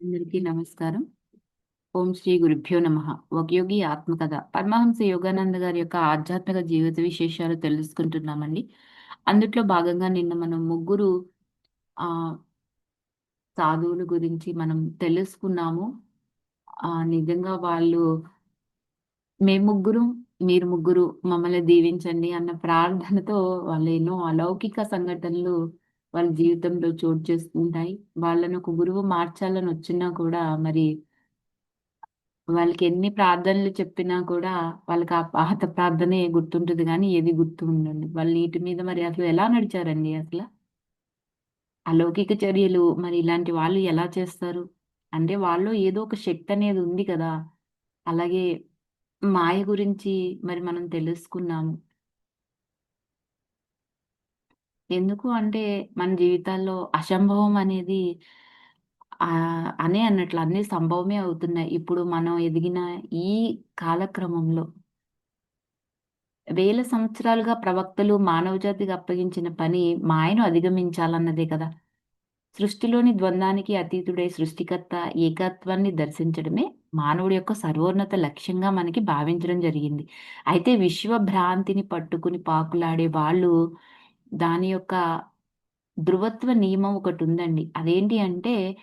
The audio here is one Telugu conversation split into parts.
అందరికీ నమస్కారం. ఓం శ్రీ గురుభ్యో నమ. ఒక యోగి ఆత్మకథ. పరమహంస యోగానంద గారి యొక్క ఆధ్యాత్మిక జీవిత విశేషాలు తెలుసుకుంటున్నామండి. అందుట్లో భాగంగా నిన్న మనం ముగ్గురు ఆ సాధువుల గురించి మనం తెలుసుకున్నాము. ఆ నిజంగా వాళ్ళు మేము ముగ్గురు మీరు ముగ్గురు మమ్మల్ని దీవించండి అన్న ప్రార్థనతో వాళ్ళు ఎన్నో అలౌకిక సంఘటనలు వాళ్ళ జీవితంలో చోటు చేసుకుంటాయి. వాళ్ళను ఒక గురువు మార్చాలని వచ్చినా కూడా మరి వాళ్ళకి ఎన్ని ప్రార్థనలు చెప్పినా కూడా వాళ్ళకి ఆ పాత ప్రార్థనే గుర్తుంటుంది కానీ ఏది గుర్తు ఉండండి వాళ్ళు నీటి మీద మరి అసలు ఎలా నడిచారండి అసలు? అలౌకిక చర్యలు మరి ఇలాంటి వాళ్ళు ఎలా చేస్తారు? అంటే వాళ్ళు ఏదో ఒక శక్తి అనేది ఉంది కదా. అలాగే మాయ గురించి మరి మనం తెలుసుకున్నాము. ఎందుకు అంటే మన జీవితాల్లో అసంభవం అనేది అనే అన్నట్లు అన్ని సంభవమే అవుతున్నాయి. ఇప్పుడు మనం ఎదిగిన ఈ కాలక్రమంలో వేల సంవత్సరాలుగా ప్రవక్తలు మానవజాతికి అప్పగించిన పని మాయను అధిగమించాలన్నదే కదా. సృష్టిలోని ద్వంద్వానికి అతీతుడై సృష్టికర్త ఏకత్వాన్ని దర్శించడమే మానవుడి యొక్క సర్వోన్నత లక్ష్యంగా మనకి భావించడం జరిగింది. అయితే విశ్వ భ్రాంతిని పట్టుకుని పాకులాడే వాళ్ళు దాని యొక్క ధృవత్వ నియమం ఒకటి ఉందండి. అదేంటి అంటే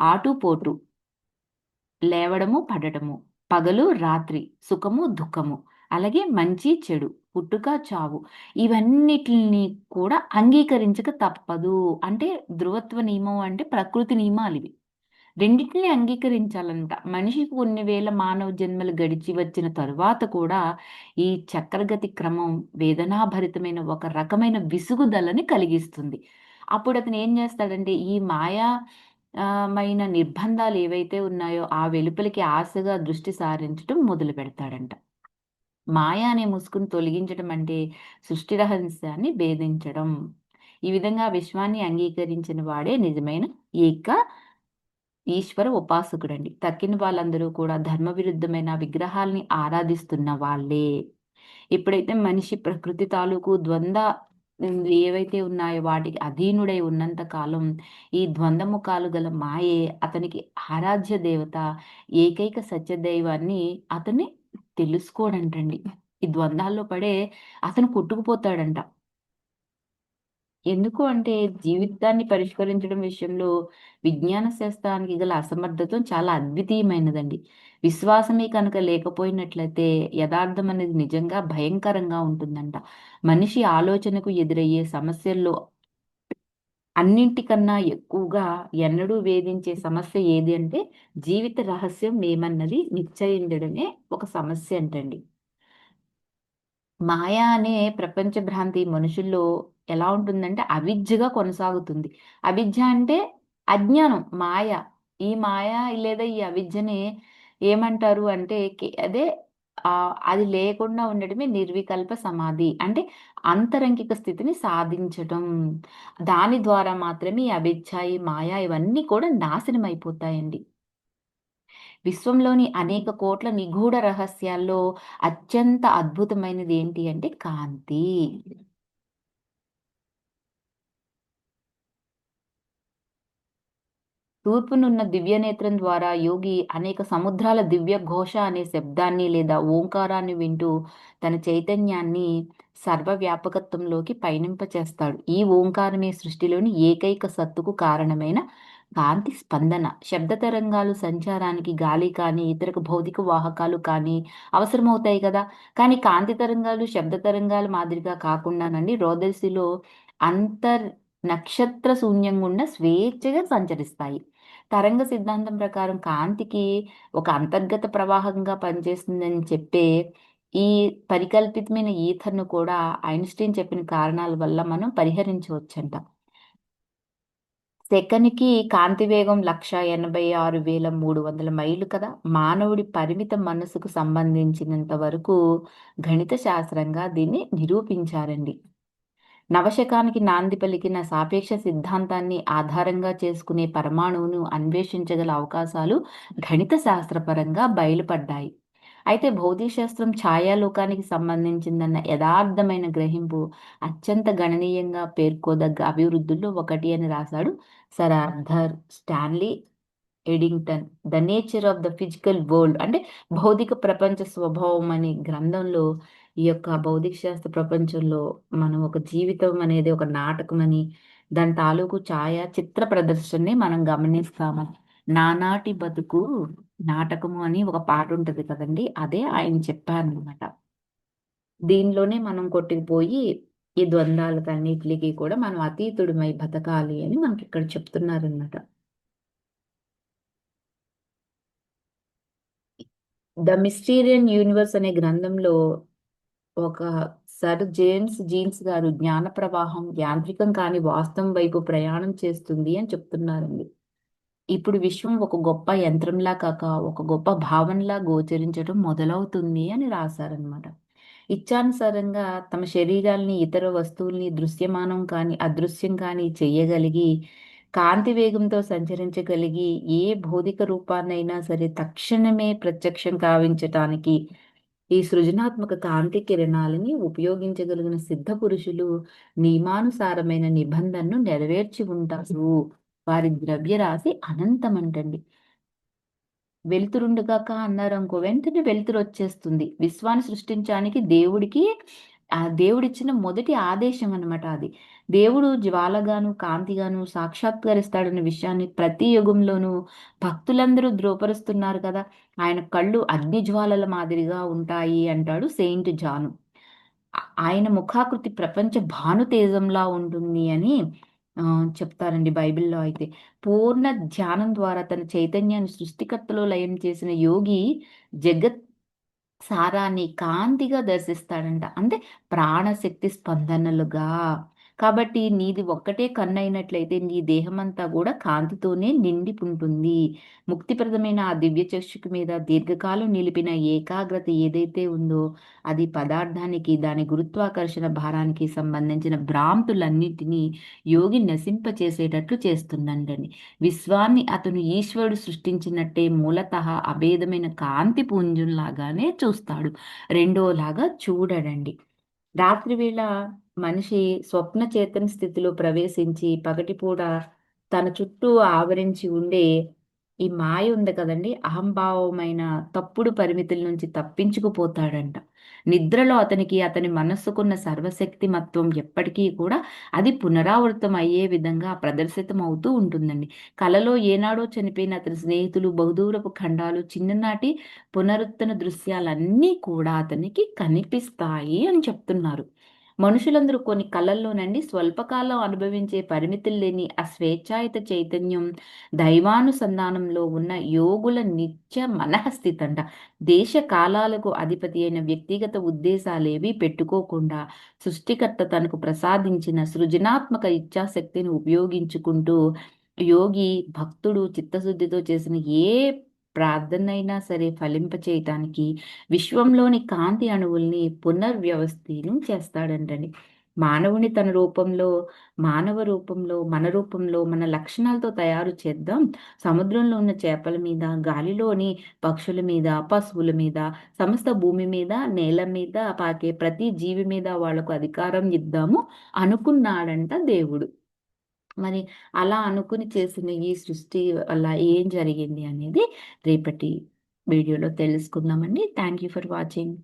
ఆటుపోటు లేవడము పడటము పగలు రాత్రి సుఖము దుఃఖము అలాగే మంచి చెడు పుట్టుక చావు ఇవన్నిటిని కూడా అంగీకరించక తప్పదు. అంటే ధృవత్వ నియమం అంటే ప్రకృతి నియమాలు ఇవి. రెండింటిని అంగీకరించాలంట. మనిషికి కొన్ని వేల మానవ జన్మలు గడిచి వచ్చిన తరువాత కూడా ఈ చక్రగతి క్రమం వేదనాభరితమైన ఒక రకమైన విసుగుదలని కలిగిస్తుంది. అప్పుడు అతను ఏం చేస్తాడంటే ఈ మాయా మైన నిర్బంధాలు ఏవైతే ఉన్నాయో ఆ వెలుపలికి ఆశగా దృష్టి సారించడం మొదలు పెడతాడంట. మాయ అనే ముసుగును తొలగించడం అంటే సృష్టి రహస్యాన్ని భేదించడం. ఈ విధంగా విశ్వాన్ని అంగీకరించిన వాడే నిజమైన ఏక ఈశ్వర ఉపాసకుడండి. తక్కిన వాళ్ళందరూ కూడా ధర్మ విరుద్ధమైన విగ్రహాల్ని ఆరాధిస్తున్న వాళ్ళే. ఎప్పుడైతే మనిషి ప్రకృతి తాలూకు ద్వంద్వ ఏవైతే ఉన్నాయో వాటికి అధీనుడై ఉన్నంత కాలం ఈ ద్వంద్వముఖాలు గల మాయే అతనికి ఆరాధ్య దేవత ఏకైక సత్యదైవాన్ని అతన్ని తెలుసుకోడంటండి. ఈ ద్వంద్వాల్లో పడే అతను కొట్టుకుపోతాడంట. ఎందుకు అంటే జీవితాన్ని పరిష్కరించడం విషయంలో విజ్ఞాన శాస్త్రానికి గల అసమర్థత చాలా అద్వితీయమైనదండి. విశ్వాసమే కనుక లేకపోయినట్లయితే యథార్థం అనేది నిజంగా భయంకరంగా ఉంటుందంట. మనిషి ఆలోచనకు ఎదురయ్యే సమస్యల్లో అన్నింటికన్నా ఎక్కువగా ఎన్నడూ వేధించే సమస్య ఏది అంటే జీవిత రహస్యం ఏమన్నది నిశ్చయించడమే ఒక సమస్య అంటండి. మాయ అనే ప్రపంచ భ్రాంతి మనుషుల్లో ఎలా ఉంటుందంటే అవిద్యగా కొనసాగుతుంది. అవిద్య అంటే అజ్ఞానం మాయ. ఈ మాయ లేదా ఈ అవిద్యని ఏమంటారు అంటే అదే అది లేకుండా ఉండటమే నిర్వికల్ప సమాధి. అంటే అంతరంగిక స్థితిని సాధించటం. దాని ద్వారా మాత్రమే అభిచ్ఛాయి మాయా ఇవన్నీ కూడా నాశనం అయిపోతాయండి విశ్వంలోని అనేక కోట్ల నిగూఢ రహస్యాల్లో అత్యంత అద్భుతమైనది ఏంటి అంటే కాంతి. తూర్పునున్న దివ్యనేత్రం ద్వారా యోగి అనేక సముద్రాల దివ్య ఘోష అనే శబ్దాన్ని లేదా ఓంకారాన్ని వింటూ తన చైతన్యాన్ని సర్వవ్యాపకత్వంలోకి పయనింపచేస్తాడు. ఈ ఓంకారమే సృష్టిలోని ఏకైక సత్తుకు కారణమైన కాంతి స్పందన. శబ్ద తరంగాలు సంచారానికి గాలి కానీ ఇతర భౌతిక వాహకాలు కానీ అవసరమవుతాయి కదా. కానీ కాంతి తరంగాలు శబ్ద తరంగాల మాదిరిగా కాకుండానండి రోదర్శిలో అంతర్ నక్షత్ర శూన్యంగా స్వేచ్ఛగా సంచరిస్తాయి. తరంగ సిద్ధాంతం ప్రకారం కాంతికి ఒక అంతర్గత ప్రవాహంగా పనిచేస్తుందని చెప్పే ఈ పరికల్పితమైన ఈథర్ను కూడా ఐన్స్టీన్ చెప్పిన కారణాల వల్ల మనం పరిహరించవచ్చంట. సెకనికి కాంతి వేగం లక్ష ఎనభై ఆరు వేల మూడు వందల మైళ్ళు కదా. మానవుడి పరిమిత మనసుకు సంబంధించినంత వరకు గణిత శాస్త్రంగా దీన్ని నిరూపించారండి. నవశకానికి నాంది పలికిన సాపేక్ష సిద్ధాంతాన్ని ఆధారంగా చేసుకునే పరమాణువును అన్వేషించగల అవకాశాలు గణిత శాస్త్రపరంగా బయలుపడ్డాయి. అయితే భౌతికశాస్త్రం ఛాయాలోకానికి సంబంధించిందన్న యథార్థమైన గ్రహింపు అత్యంత గణనీయంగా పేర్కోదగ్గ అభివృద్ధుల్లో ఒకటి అని రాశాడు sir Arthur Stanley Eddington. The nature of the physical world అంటే భౌతిక ప్రపంచ స్వభావం అనే గ్రంథంలో ఈ యొక్క భౌతిక శాస్త్ర ప్రపంచంలో మనం ఒక జీవితం అనేది ఒక నాటకం అని దాని తాలూకు ఛాయ చిత్ర ప్రదర్శనని మనం గమనిస్తాము. నానాటి బతుకు నాటకము అని ఒక పాట ఉంటది కదండి అదే ఆయన చెప్పారనమాట దీనిలోనే మనం కొట్టుకుపోయి ఈ ద్వంద్వాలకన్నిటికి కూడా మనం అతీతుడిమై బతకాలి అని మనకి ఇక్కడ చెప్తున్నారనమాట ద మిస్టీరియన్ యూనివర్స్ అనే గ్రంథంలో ఒక సర్ జేమ్స్ జీన్స్ గారు జ్ఞాన ప్రవాహం యాంత్రికం కాని వాస్తవం వైపు ప్రయాణం చేస్తుంది అని చెప్తున్నారండి. ఇప్పుడు విశ్వం ఒక గొప్ప యంత్రంలా కాక ఒక గొప్ప భావనలా గోచరించడం మొదలవుతుంది అని రాశారనమాట ఇచ్చానుసారంగా తమ శరీరాల్ని ఇతర వస్తువుల్ని దృశ్యమానం కానీ అదృశ్యం కానీ చెయ్యగలిగి కాంతి వేగంతో సంచరించగలిగి ఏ భౌతిక రూపాన్నైనా సరే తక్షణమే ప్రత్యక్షం కావించటానికి ఈ సృజనాత్మక కాంతి కిరణాలని ఉపయోగించగలిగిన సిద్ధ పురుషులు నియమానుసారమైన నిబంధనను నెరవేర్చి ఉంటారు. వారి ద్రవ్యరాశి అనంతమంటండి. వెలుతురుండగాక అన్నారు అనుకో వెంటనే వెలుతురు వచ్చేస్తుంది. విశ్వాన్ని సృష్టించడానికి దేవుడికి ఆ దేవుడిచ్చిన మొదటి ఆదేశం అనమాట అది. దేవుడు జ్వాలగాను కాంతిగాను సాక్షాత్కరిస్తాడన్న విషయాన్ని ప్రతి యుగంలోనూ భక్తులందరూ ద్రోపరుస్తున్నారు కదా. ఆయన కళ్ళు అగ్ని జ్వాలల మాదిరిగా ఉంటాయి అంటాడు సెయింట్ జాను. ఆయన ముఖాకృతి ప్రపంచ భాను తేజంలా ఉంటుంది అని చెప్తారండి బైబిల్లో అయితే. పూర్ణ ధ్యానం ద్వారా తన చైతన్యాన్ని సృష్టికర్తలో లయం చేసిన యోగి జగత్ సారాన్ని కాంతిగా దర్శిస్తాడంట. అంటే ప్రాణశక్తి స్పందనలుగా కాబట్టి నీది ఒక్కటే కన్ను అయినట్లయితే నీ దేహమంతా కూడా కాంతితోనే నిండి ఉంటుంది ముక్తిప్రదమైన ఆ దివ్య చక్షుకు మీద దీర్ఘకాలం నిలిపిన ఏకాగ్రత ఏదైతే ఉందో అది పదార్థానికి దాని గురుత్వాకర్షణ భారానికి సంబంధించిన భ్రాంతులన్నిటినీ యోగి నశింపచేసేటట్లు చేస్తుందండి విశ్వాన్ని అతను ఈశ్వరుడు సృష్టించినట్టే మూలత అభేదమైన కాంతి పుంజులాగానే చూస్తాడు. రెండోలాగా చూడడండి. రాత్రివేళ మనిషి స్వప్న చేతన స్థితిలో ప్రవేశించి పగటిపూట తన చుట్టూ ఆవరించి ఉండే ఈ మాయ ఉంది కదండి. అహంభావమైన తప్పుడు పరిమితుల నుంచి తప్పించుకుపోతాడంట. నిద్రలో అతనికి అతని మనస్సుకున్న సర్వశక్తి మత్వం ఎప్పటికీ కూడా అది పునరావృతం అయ్యే విధంగా ప్రదర్శితం అవుతూ ఉంటుందండి. కలలో ఏనాడో చనిపోయిన అతని స్నేహితులు బహుదూరపు ఖండాలు చిన్ననాటి పునరుత్తన దృశ్యాలన్నీ కూడా అతనికి కనిపిస్తాయి అని చెప్తున్నారు. మనుషులందరూ కొన్ని కళల్లోనండి స్వల్పకాలం అనుభవించే పరిమితులు లేని ఆ స్వేచ్ఛాయుత చైతన్యం దైవానుసంధానంలో ఉన్న యోగుల నిత్య మనఃస్థితి అంట దేశ కాలాలకు అధిపతి అయిన వ్యక్తిగత ఉద్దేశాలేవి పెట్టుకోకుండా సృష్టికర్త తనకు ప్రసాదించిన సృజనాత్మక ఇచ్ఛాశక్తిని ఉపయోగించుకుంటూ యోగి భక్తుడు చిత్తశుద్ధితో చేసిన ఏ ప్రార్థనైనా సరే ఫలింపచేయటానికి విశ్వంలోని కాంతి అణువుల్ని పునర్వ్యవస్థను చేస్తాడంటండి. మానవుని తన రూపంలో మానవ రూపంలో మన రూపంలో మన లక్షణాలతో తయారు చేద్దాం. సముద్రంలో ఉన్న చేపల మీద గాలిలోని పక్షుల మీద పశువుల మీద సమస్త భూమి మీద నేల మీద పాకే ప్రతి జీవి మీద వాళ్ళకు అధికారం ఇద్దాము అనుకున్నాడంట దేవుడు. మరి అలా అనుకుని చేసిన ఈ సృష్టి వల్ల ఏం జరిగింది అనేది రేపటి వీడియోలో తెలుసుకుందామండి. Thank you for watching.